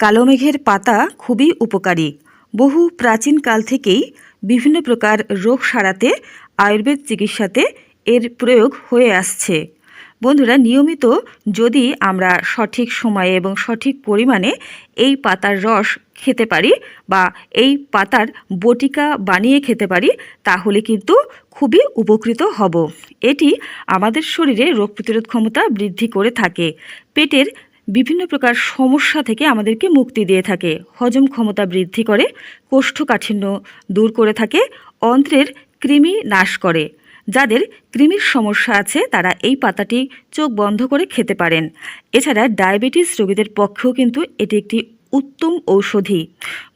কালো মেঘের পাতা খুবই উপকারী। বহু প্রাচীন কাল থেকেই বিভিন্ন প্রকার রোগ সারাতে আয়ুর্বেদ চিকিৎসাতে এর প্রয়োগ হয়ে আসছে। বন্ধুরা, নিয়মিত যদি আমরা সঠিক সময়ে এবং সঠিক পরিমাণে এই পাতার রস খেতে পারি বা এই পাতার বটিকা বানিয়ে খেতে পারি, তাহলে কিন্তু খুবই উপকৃত হব। এটি আমাদের শরীরে রোগ প্রতিরোধ ক্ষমতা বৃদ্ধি করে থাকে। পেটের বিভিন্ন প্রকার সমস্যা থেকে আমাদেরকে মুক্তি দিয়ে থাকে। হজম ক্ষমতা বৃদ্ধি করে, কোষ্ঠকাঠিন্য দূর করে থাকে, অন্ত্রের কৃমি নাশ করে। যাদের কৃমির সমস্যা আছে, তারা এই পাতাটি চোখ বন্ধ করে খেতে পারেন। এছাড়া ডায়াবেটিস রোগীদের পক্ষেও কিন্তু এটি একটি উত্তম ঔষধি।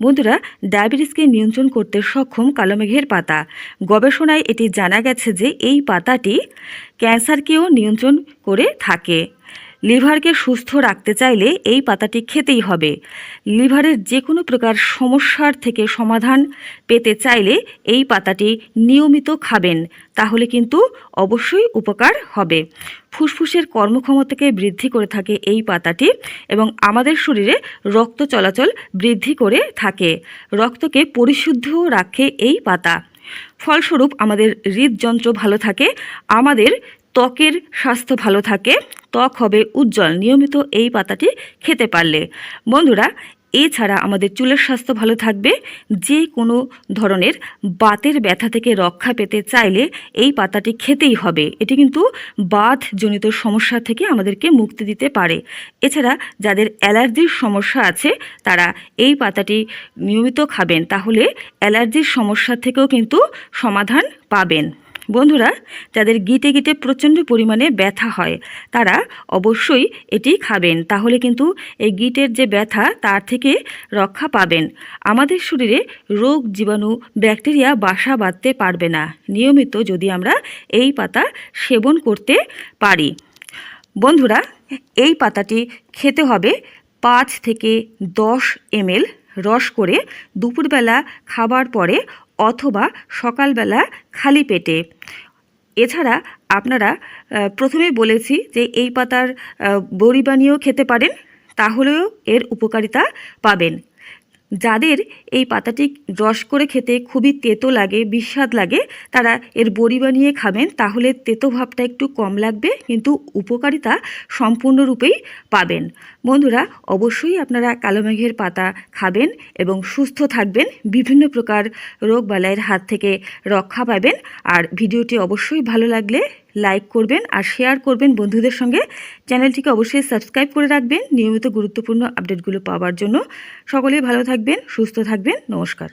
বন্ধুরা, ডায়াবেটিসকে নিয়ন্ত্রণ করতে সক্ষম কালো মেঘের পাতা। গবেষণায় এটি জানা গেছে যে, এই পাতাটি ক্যান্সারকেও নিয়ন্ত্রণ করে থাকে। লিভারকে সুস্থ রাখতে চাইলে এই পাতাটি খেতেই হবে। লিভারের যে কোনো প্রকার সমস্যার থেকে সমাধান পেতে চাইলে এই পাতাটি নিয়মিত খাবেন, তাহলে কিন্তু অবশ্যই উপকার হবে। ফুসফুসের কর্মক্ষমতাকে বৃদ্ধি করে থাকে এই পাতাটি এবং আমাদের শরীরে রক্ত চলাচল বৃদ্ধি করে থাকে। রক্তকে পরিশুদ্ধ রাখে এই পাতা। ফলস্বরূপ আমাদের হৃদযন্ত্র ভালো থাকে, আমাদের ত্বকের স্বাস্থ্য ভালো থাকে, ত্বক হবে উজ্জ্বল। নিয়মিত এই পাতাটি খেতে পারলে। বন্ধুরা, এছাড়া আমাদের চুলের স্বাস্থ্য ভালো থাকবে। যে কোনো ধরনের বাতের ব্যথা থেকে রক্ষা পেতে চাইলে এই পাতাটি খেতেই হবে। এটি কিন্তু বাতজনিত সমস্যা থেকে আমাদেরকে মুক্তি দিতে পারে। এছাড়া যাদের অ্যালার্জির সমস্যা আছে, তারা এই পাতাটি নিয়মিত খাবেন। তাহলে অ্যালার্জির সমস্যা থেকেও কিন্তু সমাধান পাবেন। বন্ধুরা, যাদের গিটে গিটে প্রচণ্ড পরিমাণে ব্যথা হয়, তারা অবশ্যই এটি খাবেন। তাহলে কিন্তু এই গিটের যে ব্যথা, তার থেকে রক্ষা পাবেন। আমাদের শরীরে রোগ, জীবাণু, ব্যাকটেরিয়া, বাসা বাঁধতে পারবে না। নিয়মিত যদি আমরা এই পাতা সেবন করতে পারি। বন্ধুরা, এই পাতাটি খেতে হবে পাঁচ থেকে দশ এমএল রস করে দুপুরবেলা খাবার পরে অথবা সকালবেলা খালি পেটে। এছাড়া আপনারা প্রথমে বলেছি যে এই পাতার বড়ি বানিয়েও খেতে পারেন, তাহলেও এর উপকারিতা পাবেন। যাদের এই পাতাটি রস করে খেতে খুবই তেতো লাগে বিস্বাদ লাগে, তারা এর বড়ি বানিয়ে খাবেন, তাহলে তেতো ভাবটা একটু কম লাগবে, কিন্তু উপকারিতা সম্পূর্ণরূপেই পাবেন। বন্ধুরা, অবশ্যই আপনারা কালো মেঘের পাতা খাবেন এবং সুস্থ থাকবেন, বিভিন্ন প্রকার রোগ বালাইয়ের হাত থেকে রক্ষা পাবেন, আর ভিডিওটি অবশ্যই ভালো লাগলে লাইক করবেন আর শেয়ার করবেন বন্ধুদের সঙ্গে। চ্যানেলটিকে অবশ্যই সাবস্ক্রাইব করে রাখবেন। নিয়মিত গুরুত্বপূর্ণ আপডেটগুলো পাওয়ার জন্য। সকলেই ভালো থাকবেন, সুস্থ থাকবেন। নমস্কার।